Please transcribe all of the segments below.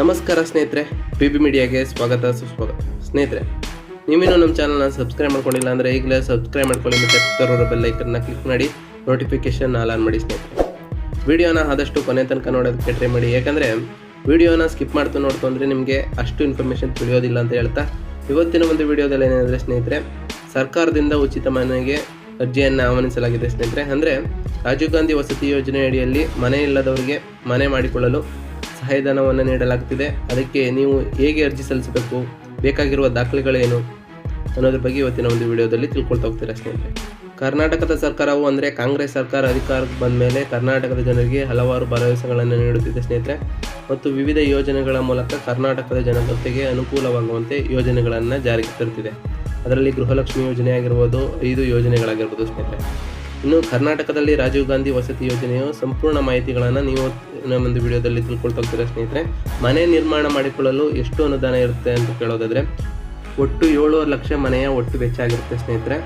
ನಮಸ್ಕಾರ ಸ್ನೇಹಿತರೆ P B ಮೀಡಿಯಾಗೆ ಸ್ವಾಗತ, ಸುಸ್ವಾಗತ. ಸ್ನೇಹಿತರೆ ನೀವೇನು ನಮ್ಮ ಚಾನಲ್ನ ಸಬ್ಸ್ಕ್ರೈಬ್ ಮಾಡ್ಕೊಂಡಿಲ್ಲ ಅಂದರೆ ಈಗಲೇ ಸಬ್ಸ್ಕ್ರೈಬ್ ಮಾಡ್ಕೊಳ್ಳಿ ಮತ್ತು ತರೋರ ಬೆಲ್ಲೈಕನ್ನ ಕ್ಲಿಕ್ ಮಾಡಿ ನೋಟಿಫಿಕೇಶನ್ ಆಲ್ ಆನ್ ಮಾಡಿ ಸ್ನೇಹಿತರೆ. ವಿಡಿಯೋನ ಆದಷ್ಟು ಕೊನೆ ತನಕ ನೋಡೋದಕ್ಕೆ ಟ್ರೈ ಮಾಡಿ, ಯಾಕಂದರೆ ವಿಡಿಯೋನ ಸ್ಕಿಪ್ ಮಾಡ್ತಾ ನೋಡ್ತು ಅಂದರೆ ನಿಮಗೆ ಅಷ್ಟು ಇನ್ಫಾರ್ಮೇಷನ್ ತಿಳಿಯೋದಿಲ್ಲ ಅಂತ ಹೇಳ್ತಾ, ಇವತ್ತಿನ ಒಂದು ವಿಡಿಯೋದಲ್ಲಿ ಏನಂದರೆ ಸ್ನೇಹಿತರೆ, ಸರ್ಕಾರದಿಂದ ಉಚಿತ ಮನೆಗೆ ಅರ್ಜಿಯನ್ನು ಆಹ್ವಾನಿಸಲಾಗಿದೆ ಸ್ನೇಹಿತರೆ. ಅಂದರೆ ರಾಜೀವ್ ಗಾಂಧಿ ವಸತಿ ಯೋಜನೆ ಅಡಿಯಲ್ಲಿ ಮನೆ ಇಲ್ಲದವರಿಗೆ ಮನೆ ಮಾಡಿಕೊಳ್ಳಲು ಸಹಾಯಧನವನ್ನು ನೀಡಲಾಗ್ತಿದೆ. ಅದಕ್ಕೆ ನೀವು ಹೇಗೆ ಅರ್ಜಿ ಸಲ್ಲಿಸಬೇಕು? ಬೇಕಾಗಿರುವ ದಾಖಲೆಗಳೇನು? ಅನ್ನೋದ್ರ ಬಗ್ಗೆ ಇವತ್ತಿನ ಒಂದು ವಿಡಿಯೋದಲ್ಲಿ ತಿಳ್ಕೊಳ್ತಾ ಹೋಗ್ತೀರಾ ಸ್ನೇಹಿತರೆ? ಕರ್ನಾಟಕದ ಸರ್ಕಾರವು ಅಂದರೆ ಕಾಂಗ್ರೆಸ್ ಸರ್ಕಾರ ಅಧಿಕಾರಕ್ಕೆ ಬಂದ ಮೇಲೆ ಕರ್ನಾಟಕದ ಜನರಿಗೆ ಹಲವಾರು ಭರವಸೆಗಳನ್ನು ನೀಡುತ್ತಿದೆ ಸ್ನೇಹಿತರೆ. ಮತ್ತು ವಿವಿಧ ಯೋಜನೆಗಳ ಮೂಲಕ ಕರ್ನಾಟಕದ ಜನತೆಗೆ ಅನುಕೂಲವಾಗುವಂತೆ ಯೋಜನೆಗಳನ್ನು ಜಾರಿಗೆ ತರುತ್ತಿದೆ. ಅದರಲ್ಲಿ ಗೃಹಲಕ್ಷ್ಮಿ ಯೋಜನೆ ಆಗಿರ್ಬೋದು, ಐದು ಯೋಜನೆಗಳಾಗಿರ್ಬೋದು ಸ್ನೇಹಿತರೆ. ಇನ್ನು ಕರ್ನಾಟಕದಲ್ಲಿ ರಾಜೀವ್ ಗಾಂಧಿ ವಸತಿ ಯೋಜನೆಯು ಸಂಪೂರ್ಣ ಮಾಹಿತಿಗಳನ್ನು ನೀವು ಇನ್ನೊಂದು ವಿಡಿಯೋದಲ್ಲಿ ತಿಳ್ಕೊಳ್ತಾ ಸ್ನೇಹಿತರೆ? ಮನೆ ನಿರ್ಮಾಣ ಮಾಡಿಕೊಳ್ಳಲು ಎಷ್ಟು ಅನುದಾನ ಇರುತ್ತೆ ಅಂತ ಕೇಳೋದಾದರೆ, ಒಟ್ಟು ಏಳುವರೆ ಲಕ್ಷ ಮನೆಯ ಒಟ್ಟು ವೆಚ್ಚ ಆಗಿರುತ್ತೆ ಸ್ನೇಹಿತರೆ.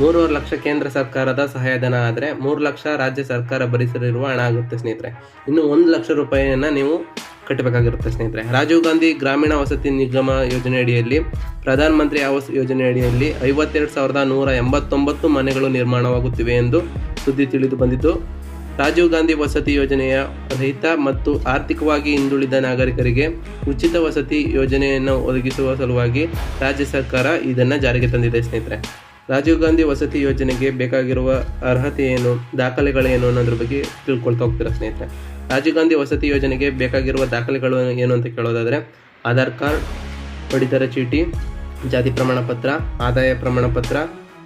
ಮೂರುವರೆ ಲಕ್ಷ ಕೇಂದ್ರ ಸರ್ಕಾರದ ಸಹಾಯಧನ ಆದರೆ ಮೂರು ಲಕ್ಷ ರಾಜ್ಯ ಸರ್ಕಾರ ಭರಿಸಲಿರುವ ಹಣ ಆಗುತ್ತೆ ಸ್ನೇಹಿತರೆ. ಇನ್ನು ಒಂದು ಲಕ್ಷ ರೂಪಾಯಿಯನ್ನು ನೀವು ಕಟ್ಟಬೇಕಾಗಿರುತ್ತೆ ಸ್ನೇಹಿತರೆ. ರಾಜೀವ್ ಗಾಂಧಿ ಗ್ರಾಮೀಣ ವಸತಿ ನಿಗಮ ಯೋಜನೆ ಅಡಿಯಲ್ಲಿ ಪ್ರಧಾನ ಮಂತ್ರಿ ಆವಾಸ್ ಯೋಜನೆ ಅಡಿಯಲ್ಲಿ ಐವತ್ತೆರಡು ಸಾವಿರದ ನೂರ ಎಂಬತ್ತೊಂಬತ್ತು ಮನೆಗಳು ನಿರ್ಮಾಣವಾಗುತ್ತಿವೆ ಎಂದು ಸುದ್ದಿ ತಿಳಿದು ಬಂದಿತು ರಾಜೀವ್ ಗಾಂಧಿ ವಸತಿ ಯೋಜನೆಯ ರಹಿತ ಮತ್ತು ಆರ್ಥಿಕವಾಗಿ ಹಿಂದುಳಿದ ನಾಗರಿಕರಿಗೆ ಉಚಿತ ವಸತಿ ಯೋಜನೆಯನ್ನು ಒದಗಿಸುವ ಸಲುವಾಗಿ ರಾಜ್ಯ ಸರ್ಕಾರ ಇದನ್ನು ಜಾರಿಗೆ ತಂದಿದೆ ಸ್ನೇಹಿತರೆ. ರಾಜೀವ್ ಗಾಂಧಿ ವಸತಿ ಯೋಜನೆಗೆ ಬೇಕಾಗಿರುವ ಅರ್ಹತೆ ಏನು ದಾಖಲೆಗಳೇನು ಅನ್ನೋದ್ರ ಬಗ್ಗೆ ತಿಳ್ಕೊಳ್ತಾ ಹೋಗ್ತೀರಾ ಸ್ನೇಹಿತರೆ? ರಾಜೀವ್ ಗಾಂಧಿ ವಸತಿ ಯೋಜನೆಗೆ ಬೇಕಾಗಿರುವ ದಾಖಲೆಗಳು ಏನು ಅಂತ ಕೇಳೋದಾದರೆ, ಆಧಾರ್ ಕಾರ್ಡ್, ಪಡಿತರ ಚೀಟಿ, ಜಾತಿ ಪ್ರಮಾಣ ಪತ್ರ, ಆದಾಯ ಪ್ರಮಾಣ ಪತ್ರ,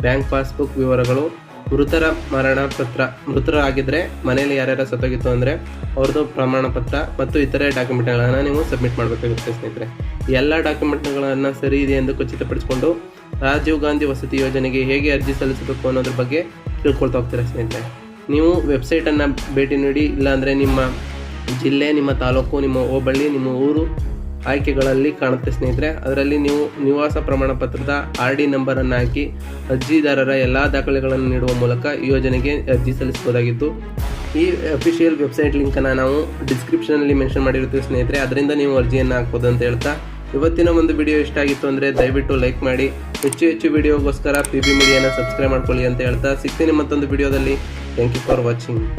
ಬ್ಯಾಂಕ್ ಪಾಸ್ಬುಕ್ ವಿವರಗಳು, ಮೃತರ ಮರಣ ಪತ್ರ. ಮೃತರಾಗಿದ್ದರೆ ಮನೆಯಲ್ಲಿ ಯಾರ್ಯಾರ ಸತ್ತೋಗಿತ್ತು ಅಂದರೆ ಅವ್ರದ್ದು ಪ್ರಮಾಣ ಪತ್ರ ಮತ್ತು ಇತರೆ ಡಾಕ್ಯುಮೆಂಟ್ಗಳನ್ನು ನೀವು ಸಬ್ಮಿಟ್ ಮಾಡಬೇಕಾಗುತ್ತೆ ಸ್ನೇಹಿತರೆ. ಎಲ್ಲ ಡಾಕ್ಯುಮೆಂಟ್ಗಳನ್ನು ಸರಿ ಇದೆ ಎಂದು ಖಚಿತಪಡಿಸಿಕೊಂಡು ರಾಜೀವ್ ಗಾಂಧಿ ವಸತಿ ಯೋಜನೆಗೆ ಹೇಗೆ ಅರ್ಜಿ ಸಲ್ಲಿಸಬೇಕು ಅನ್ನೋದ್ರ ಬಗ್ಗೆ ತಿಳ್ಕೊಳ್ತಾ ಹೋಗ್ತೀರಾ ಸ್ನೇಹಿತರೆ? ನೀವು ವೆಬ್ಸೈಟನ್ನು ಭೇಟಿ ನೀಡಿ, ಇಲ್ಲಾಂದರೆ ನಿಮ್ಮ ಜಿಲ್ಲೆ, ನಿಮ್ಮ ತಾಲೂಕು, ನಿಮ್ಮ ಹೋಬಳಿ, ನಿಮ್ಮ ಊರು ಆಯ್ಕೆಗಳಲ್ಲಿ ಕಾಣುತ್ತೆ ಸ್ನೇಹಿತರೆ. ಅದರಲ್ಲಿ ನೀವು ನಿವಾಸ ಪ್ರಮಾಣ ಪತ್ರದ ಆರ್ ಡಿ ನಂಬರನ್ನು ಹಾಕಿ, ಅರ್ಜಿದಾರರ ಎಲ್ಲ ದಾಖಲೆಗಳನ್ನು ನೀಡುವ ಮೂಲಕ ಯೋಜನೆಗೆ ಅರ್ಜಿ ಸಲ್ಲಿಸಬಹುದಾಗಿತ್ತು. ಈ ಅಫಿಷಿಯಲ್ ವೆಬ್ಸೈಟ್ ಲಿಂಕನ್ನು ನಾವು ಡಿಸ್ಕ್ರಿಪ್ಷನಲ್ಲಿ ಮೆನ್ಷನ್ ಮಾಡಿರ್ತೀವಿ ಸ್ನೇಹಿತರೆ. ಅದರಿಂದ ನೀವು ಅರ್ಜಿಯನ್ನು ಹಾಕ್ಬೋದು ಅಂತ ಹೇಳ್ತಾ ಇವತ್ತಿನ ಒಂದು ವಿಡಿಯೋ ಇಷ್ಟ ಆಗಿತ್ತು ಅಂದರೆ ದಯವಿಟ್ಟು ಲೈಕ್ ಮಾಡಿ. ಹೆಚ್ಚು ಹೆಚ್ಚು ವಿಡಿಯೋಗೋಸ್ಕರ ಪಿ ಬಿ ಮೀಡಿಯಾನ ಸಬ್ಸ್ಕ್ರೈಬ್ ಮಾಡ್ಕೊಳ್ಳಿ ಅಂತ ಹೇಳ್ತಾ ಸಿಗ್ತೀನಿ ಮತ್ತೊಂದು ವಿಡಿಯೋದಲ್ಲಿ ಥ್ಯಾಂಕ್ ಯು ಫಾರ್ ವಾಚಿಂಗ್